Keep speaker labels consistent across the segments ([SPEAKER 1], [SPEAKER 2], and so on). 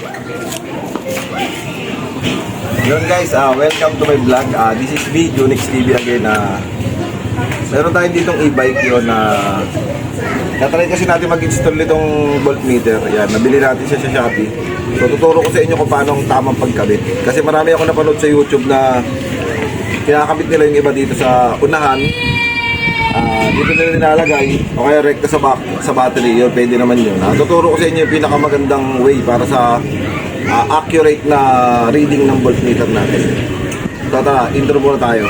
[SPEAKER 1] Yun guys, ah welcome to my vlog. Ah this is me, Unix TV again. Ah meron tayong ditong e-bike yun na natry kasi natin mag-install nitong voltmeter. Yan, nabili natin siya sa Shopee. So tuturo ko sa inyo kung paano ang tamang pagkabit. Kasi marami ako napanood sa YouTube na kinakabit nila yung iba dito sa unahan. Ah, dito nila nilalagay o kaya rekta sa back, sa battery, yun pwede naman yun. Ah, tuturo ko sa inyo yung pinakamagandang way para sa ah, accurate na reading ng voltmeter natin. So tara, intro muna tayo.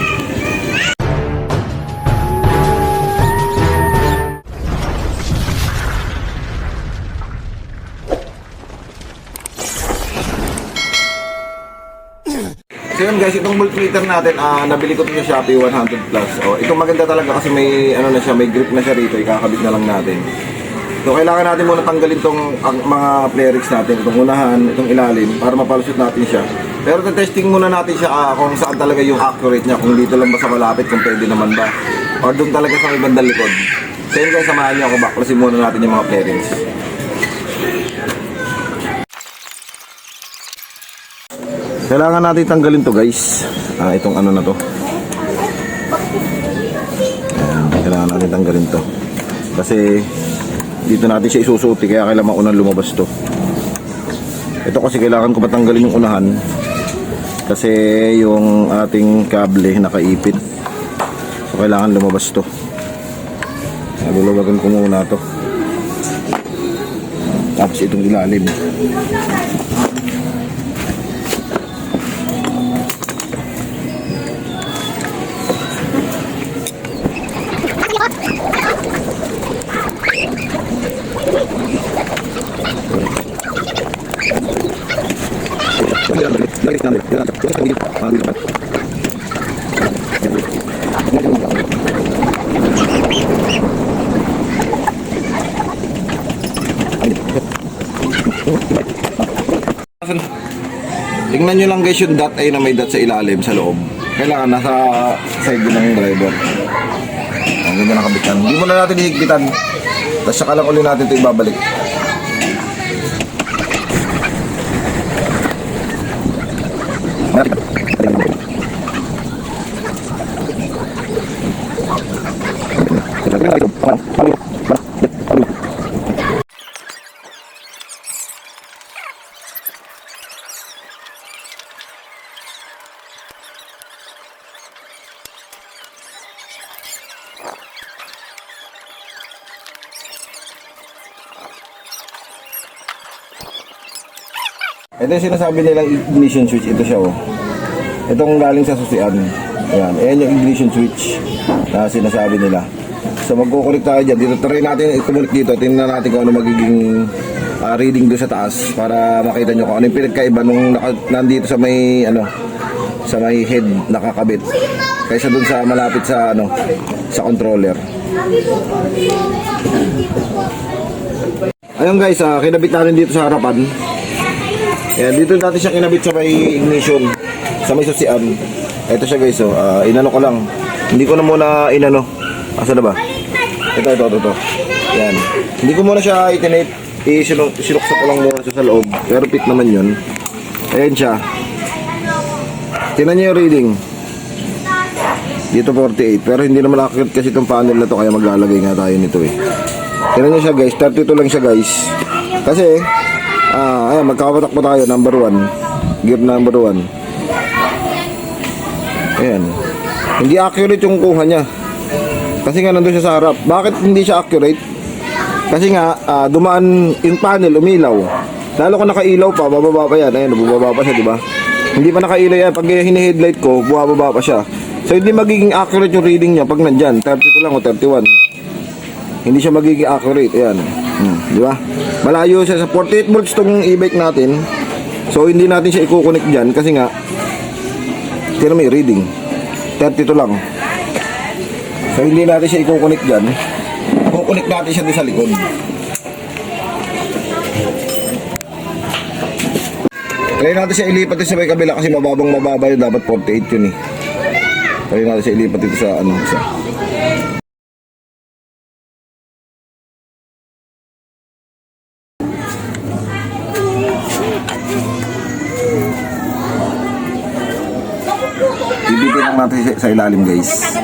[SPEAKER 1] So yun guys, itong voltmeter natin, ah nabili ko ito sa Shopee 100 plus. Oh, ito maganda talaga kasi may ano na siya, may grip na siya rito, ikakabit na lang natin. So kailangan natin muna tanggalin tong ang, mga playrix natin, itong unahan, itong ilalim para mapalusot natin siya. Pero testing muna natin siya ah, kung saan talaga yung accurate niya, kung dito lang ba sa malapit, kung pwede naman ba. Or doon talaga sa bandang likod. So yun guys, samahan niyo ako, baklasin muna natin yung mga playrix. Kailangan natin tanggalin to guys. Ah, itong ano na to. Ayan, kailangan natin tanggalin to. Kasi dito natin siya isusuti kaya kailangan maunang lumabas to. Ito kasi kailangan ko patanggalin yung unahan. Kasi yung ating kable nakaipit. So kailangan lumabas to. Luluwagan ko muna to. Tapos itong ilalim. Tingnan nyo lang guys yung dot ay na may dot sa ilalim sa loob. Kailangan nasa side din ng driver. Ang ganda nakabitan. Hindi mo na natin hihigpitan. Tapos saka lang ulit natin ito ibabalik. Ito yung sinasabi nilang ignition switch. Ito siya oh. Itong galing sa susian. Ayan. Ayan yung ignition switch na sinasabi nila. So magkukulik tayo dyan. Dito try natin i-connect dito. Tingnan natin kung ano magiging ah, reading doon sa taas para makita nyo kung ano yung pinagkaiba nung naka- nandito sa may ano sa may head nakakabit kaysa doon sa malapit sa ano sa controller. Ayun guys, ah, kinabit natin dito sa harapan. Yan, dito natin siya kinabit sa may ignition, sa may susian. Ito siya guys, oh, ah, inano ko lang. Hindi ko na muna inano. Asa na ba? Ito, ito, ito, ito. Yan. Hindi ko muna siya itinate. Isinok, sinuksak ko lang muna siya sa loob. Pero fit naman yun. Ayan siya. Tingnan niyo yung reading. Dito 48. Pero hindi naman accurate kasi itong panel na to. Kaya maglalagay nga tayo nito eh. Tingnan niyo siya guys. 32 lang siya guys. Kasi, ah, ayan, magkakapatak po tayo. Number 1. Gear number 1. Ayan. Hindi accurate yung kuha niya. Kasi nga nandun siya sa harap. Bakit hindi siya accurate? Kasi nga, ah, dumaan yung panel, umilaw. Lalo kung nakailaw pa, bababa pa yan. Ayan, bubaba pa siya, di ba? Hindi pa nakailaw yan. Pag hini-headlight ko, bubaba pa siya. So, hindi magiging accurate yung reading niya pag nandyan. 32 lang o 31. Hindi siya magiging accurate. Ayan. Hmm, di ba? Malayo siya sa 48 volts tong e-bike natin. So, hindi natin siya i-connect dyan kasi nga, tira may reading. 32 lang. So, hindi natin siya i-connect dyan. Kukunik natin siya doon sa likod. Try natin siya ilipat sa may kabila kasi mababang mababa yun. Dapat 48 yun eh. Try natin siya ilipat dito sa ano. Sa... natin sa, ilalim guys.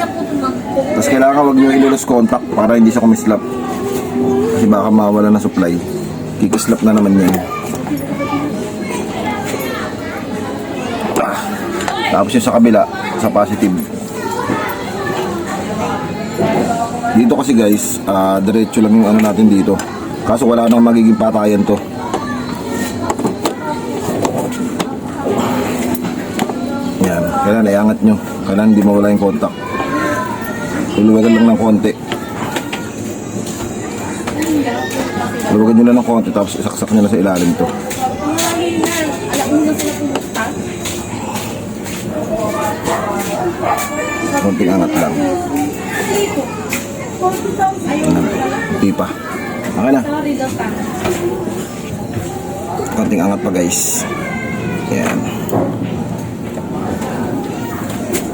[SPEAKER 1] Tapos kailangan wag nyo ilulus contact para hindi siya kumislap. Kasi baka mawala na supply. Kikislap na naman yan. Tapos yung sa kabila, sa positive. Dito kasi guys, ah, diretso lang yung ano natin dito. Kaso wala nang magiging patayan to. Yan, kailangan iangat nyo. Kailangan hindi mawala yung contact. Luluwagan lang ng konti. Luluwagan nyo lang ng konti tapos isaksak nyo na sa ilalim to. Konting angat lang. Hindi pa. Okay na. Konting angat pa guys. Yan.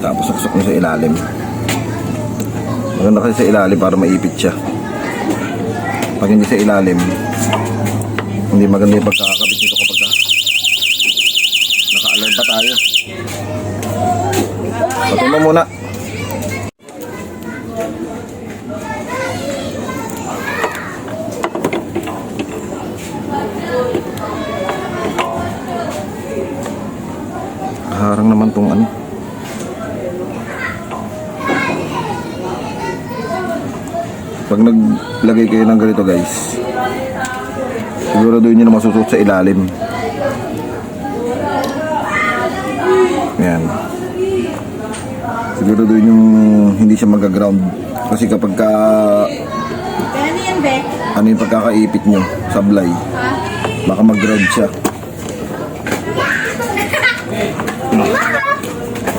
[SPEAKER 1] Tapos suksok mo sa ilalim. Maganda kasi sa ilalim para maipit siya. Pag hindi sa ilalim, hindi maganda yung pagkakakabit nito kapag ka naka-alarm pa tayo. Patay mo muna. Harang naman tong ano. Pag naglagay kayo ng ganito guys, siguro doon nyo na masusuot sa ilalim. Yan. Siguro doon yung hindi siya mag-ground. Kasi kapag ka,
[SPEAKER 2] Ano
[SPEAKER 1] ano yung pagkakaipit nyo, sablay, baka mag-ground siya.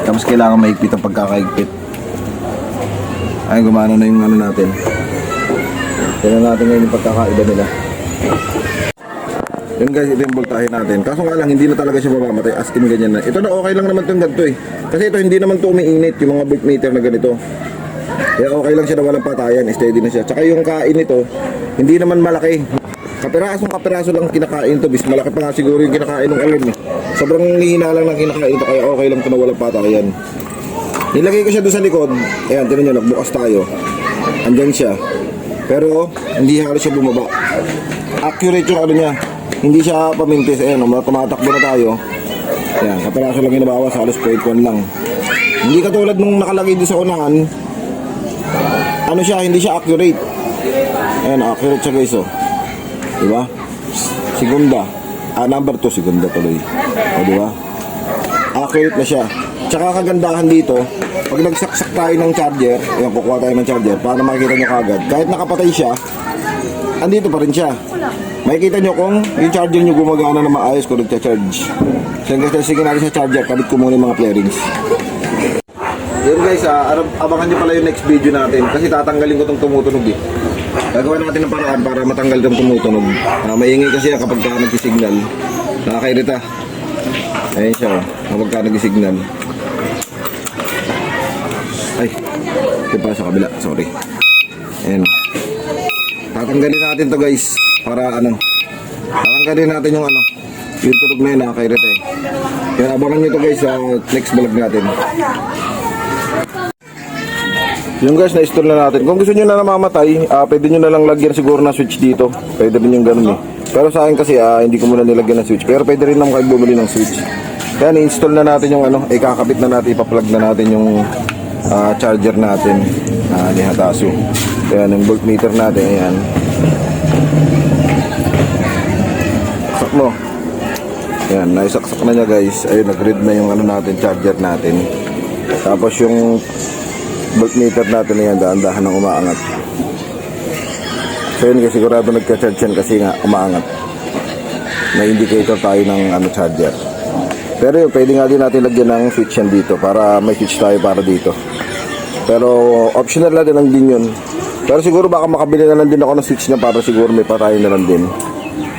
[SPEAKER 1] Tapos kailangan maigpit ang pagkakaigpit. Ay, gumano na yung ano natin. Tignan natin ngayon yung pagkakaiba nila. Yun guys, ito yung voltahe natin. Kaso nga lang, hindi na talaga siya mamamatay. As in ganyan na. Ito na okay lang naman itong ganito eh. Kasi ito hindi naman ito umiinit, yung mga voltmeter na ganito. Kaya okay lang siya na walang patayan, steady na siya. Tsaka yung kain nito, hindi naman malaki. Kapirasong kapiraso lang kinakain to, bis malaki pa nga siguro yung kinakain ng alarm eh. Sobrang hihina lang ng kinakain to, kaya okay lang ito na walang patayan. Nilagay ko siya doon sa likod. Ayan, tinan nyo, nagbukas tayo. Andyan siya. Pero, hindi halos siya bumaba. Accurate yung ano niya. Hindi siya pamintis. Ayan, no, tumatakbo na tayo. Ayan, kapiraso lang yung nabawas, halos 0.1 lang. Hindi katulad nung nakalagay doon sa unahan, ano siya, hindi siya accurate. Ayan, accurate siya guys, oh. Diba? Segunda. Ah, number 2, segunda tuloy. O, diba? Accurate na siya. Tsaka kagandahan dito, pag nagsaksak tayo ng charger, ayan, kukuha tayo ng charger, para makikita nyo kagad, kahit nakapatay siya, andito pa rin siya. Makikita nyo kung yung charger nyo gumagana na maayos kung nagcha-charge. So, guys, sige natin sa charger, kabit ko muna yung mga flarings. Yun guys, ah, abangan nyo pala yung next video natin kasi tatanggalin ko itong tumutunog eh. Gagawa natin ng paraan para matanggal itong tumutunog. Ah, maingay kasi yan kapag ka nag-signal. Nakakairita. Ayan siya oh, kapag ka nag-signal. Ay, ito pa sa kabila, sorry. Ayan. Tatanggalin natin to guys para ano. Tatanggalin natin yung ano. Yung tunog na yun nakakairita eh. Kaya abangan nyo to guys sa next vlog natin. Yung guys, na-install na natin. Kung gusto nyo na namamatay, ah pwede nyo na lang lagyan siguro ng switch dito. Pwede rin yung ganun eh. Pero sa akin kasi, ah, hindi ko muna nilagyan ng switch. Pero pwede rin naman kayo bumili ng switch. Kaya ni-install na natin yung ano, kakabit na natin, ipa-plug na natin yung ah, charger natin ah, ni Hatasu. Kaya yung voltmeter natin, ayan. Sak mo. Ayan, naisaksak na niya guys. Ayun, nag-read na yung ano natin, charger natin. Tapos yung voltmeter natin na yan, dahan-dahan ng umaangat. So yun, kasi sigurado nagka-charge yan kasi nga umaangat. May indicator tayo ng ano, charger. Pero yun, pwede nga din natin lagyan ng switch yan dito para may switch tayo para dito. Pero optional na din din yun. Pero siguro baka makabili na lang din ako ng switch na para siguro may patayin na lang din.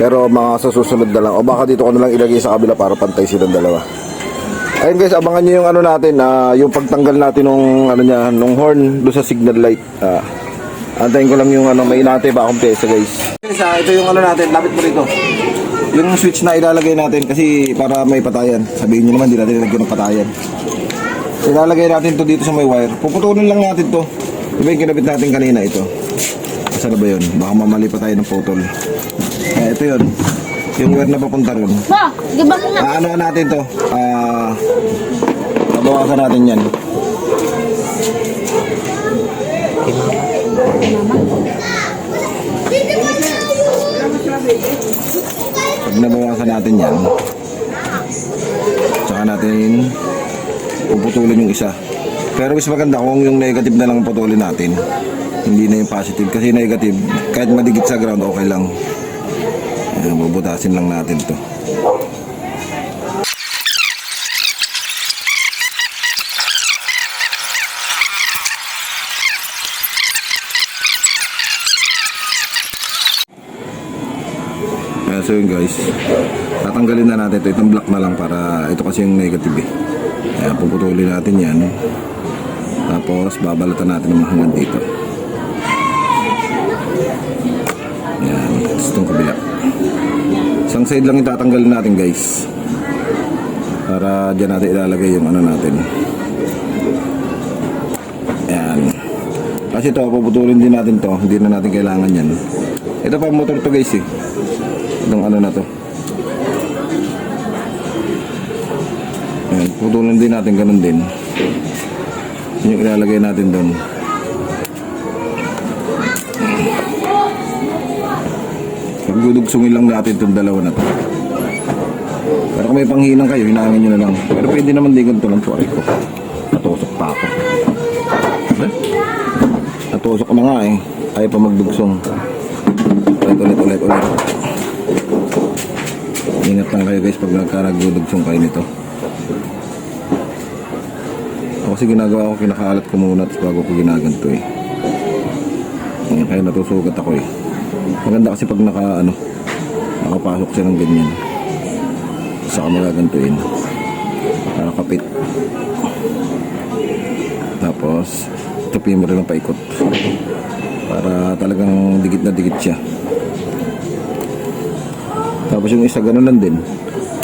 [SPEAKER 1] Pero mga sa susunod na lang. O baka dito ko na lang ilagay sa kabila para pantay silang dalawa. Ayun guys, abangan nyo yung ano natin, ah, yung pagtanggal natin nung ano niya, nung horn do sa signal light. Ah, antayin ko lang yung ano, may inate pa akong pyesa guys. Guys, ah, ito yung ano natin, lapit mo rito. Yung switch na ilalagay natin kasi para may patayan. Sabihin nyo naman, di natin nilagyan ng patayan. Ilalagay natin to dito sa may wire. Puputulin lang natin to. Diba yung kinabit natin kanina ito? Saan na ba yun? Baka mamali pa tayo ng putol. Eh, ito yun. Yung wire na papunta ron.
[SPEAKER 2] Ba, di ba na?
[SPEAKER 1] Ah, ano natin to? Ah, babawasan natin yan. Pag nabawasan natin yan, tsaka natin puputulin yung isa. Pero mas maganda kung yung negative na lang ang putulin natin. Hindi na yung positive. Kasi negative, kahit madigit sa ground, okay lang. Ayan, bubutasin lang natin to. So yun guys, tatanggalin na natin ito. Itong black na lang para ito kasi yung negative eh. Kaya puputulin natin yan. Tapos babalatan natin ng hanggang dito. Yan, itong kabila. Isang side lang yung tatanggalin natin guys. Para dyan natin ilalagay yung ano natin. Yan. Kasi ito, puputulin din natin to. Hindi na natin kailangan yan. Ito pa motor to guys eh. Itong ano na to. Ayan, putulin din natin ganun din. Yun yung ilalagay natin doon. Pagdudugsungin lang natin itong dalawa na to. Pero kung may panghinang kayo, hinangin nyo na lang. Pero pwede naman din ganito lang sorry ko. Natusok pa ako. Eh? Natusok na nga eh. Ayaw pa magdugsong. Ulit, ulit, ulit, ulit. Ingat lang kayo guys pag nagkaragdudugsong kayo nito. Ako kasi ginagawa ko, kinakalat ko muna tapos bago ko ginaganto eh. Ayan, kaya natusugat ako eh. Maganda kasi pag naka ano, nakapasok siya ng ganyan. Saka magagantuin. Para kapit. Tapos, tupin mo rin ang paikot. Para talagang dikit na dikit siya. Tapos yung isa ganun lang din.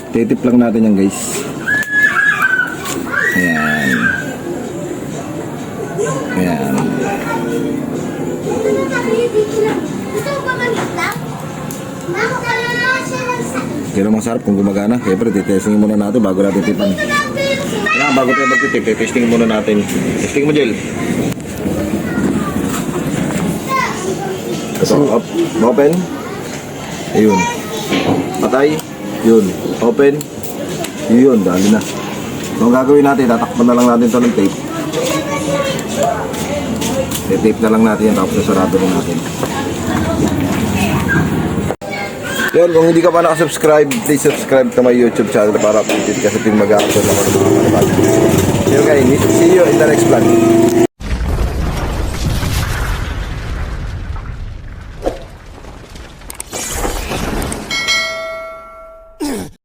[SPEAKER 1] Titip lang natin yan guys. Ayan. Ayan.
[SPEAKER 3] Kaya.
[SPEAKER 1] Pero masarap kung gumagana. Siyempre, titestingin muna natin bago natin tipan. Kailangan bago tayo magtitip, titestingin muna natin. Testing mo, Jel. Ito, up, open. Ayun. Patay. Yun. Open. Yun, dali na. So, ang gagawin natin, tatakpan na lang natin ito ng tape. I-tape na lang natin yan, tapos sasarado na natin. Yun, kung hindi ka pa nakasubscribe, please subscribe to my YouTube channel para updated ka sa mag-upload ako ng mga mga you guys, see you in the next vlog.